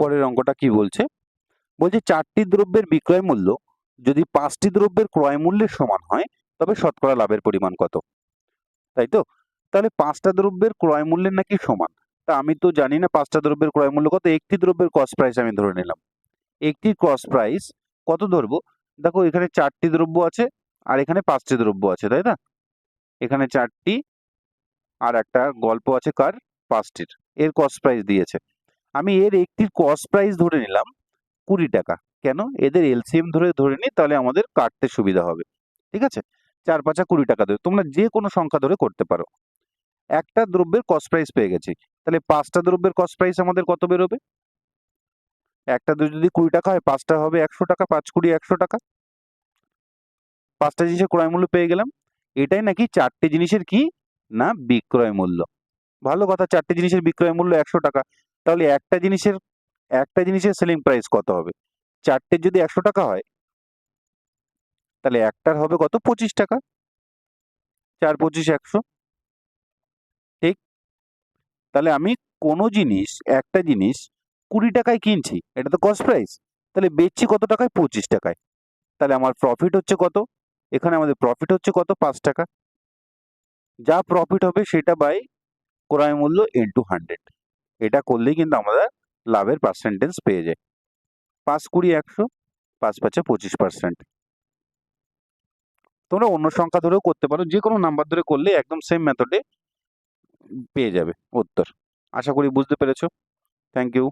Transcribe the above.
পরের অঙ্কটা কি বলছে? বলছে চারটি দ্রব্যের বিক্রয় মূল্য যদি পাঁচটি দ্রব্যের ক্রয় মূল্যের সমান হয়, তবে শতকরা লাভের পরিমাণ কত? তাই তো? তাহলে পাঁচটা দ্রব্যের ক্রয় মূল্যের নাকি সমান? তা আমি তো জানি না পাঁচটা দ্রব্যের ক্রয় মূল্য কত, একটি দ্রব্যের কস্ট প্রাইস আমি ধরে নিলাম। একটি কস্ট প্রাইস কত ধরবো? দেখো এখানে চারটি দ্রব্য আছে আর এখানে পাঁচটি দ্রব্য আছে, তাই না? এখানে চারটি আর একটা গল্প আছে কার? পাঁচটির। এর কস্ট প্রাইস দিয়েছে। আমি এর একটির কস্ট প্রাইস ধরে নিলাম কুড়ি টাকা। কেন? এদের এলসিএম ধরে ধরে নিই তাহলে আমাদের কাটতে সুবিধা হবে। ঠিক আছে? চার পাঁচা কুড়ি টাকা ধরে। তোমরা যে কোনো সংখ্যা ধরে করতে পারো। একটা দ্রব্যের কস্ট প্রাইস পেয়ে গেছি। তাহলে পাঁচটা দ্রব্যের কস্ট প্রাইস আমাদের কত বেরোবে? একটা যদি কুড়ি টাকা হয়, পাঁচটা হবে একশো টাকা, পাঁচ কুড়ি একশো টাকা। পাঁচটা জিনিসের ক্রয় মূল্য পেয়ে গেলাম। এটাই নাকি চারটে জিনিসের কি? না, বিক্রয় মূল্য। ভালো কথা, চারটে জিনিসের বিক্রয় মূল্য একশো টাকা। তাহলে একটা জিনিসের একটা জিনিসের সেলিং প্রাইস কত হবে? চারটের যদি একশো টাকা হয়, তাহলে একটার হবে কত? পঁচিশ টাকা। চার পঁচিশ একশো। ঠিক? তাহলে আমি কোনো জিনিস, একটা জিনিস কুড়ি টাকায় কিনছি, এটা তো কস্ট প্রাইস তাহলে বেচছি কত টাকায়? পঁচিশ টাকায়। তাহলে আমার প্রফিট হচ্ছে কত? এখানে আমাদের প্রফিট হচ্ছে কত? পাঁচ টাকা। যা প্রফিট হবে সেটা বাই ক্রয় মূল্য ইন্টু হান্ড্রেড এটা করলেই কিন্তু আমরা লাভের পার্সেন্টেজ পেয়ে যাই পাঁচ কুড়ি একশো, পাঁচ পাঁচে পঁচিশ পার্সেন্ট তোমরা অন্য সংখ্যা ধরেও করতে পারো যে কোনো নাম্বার ধরে করলে একদম সেম মেথডে পেয়ে যাবে উত্তর। আশা করি বুঝতে পেরেছ। Thank you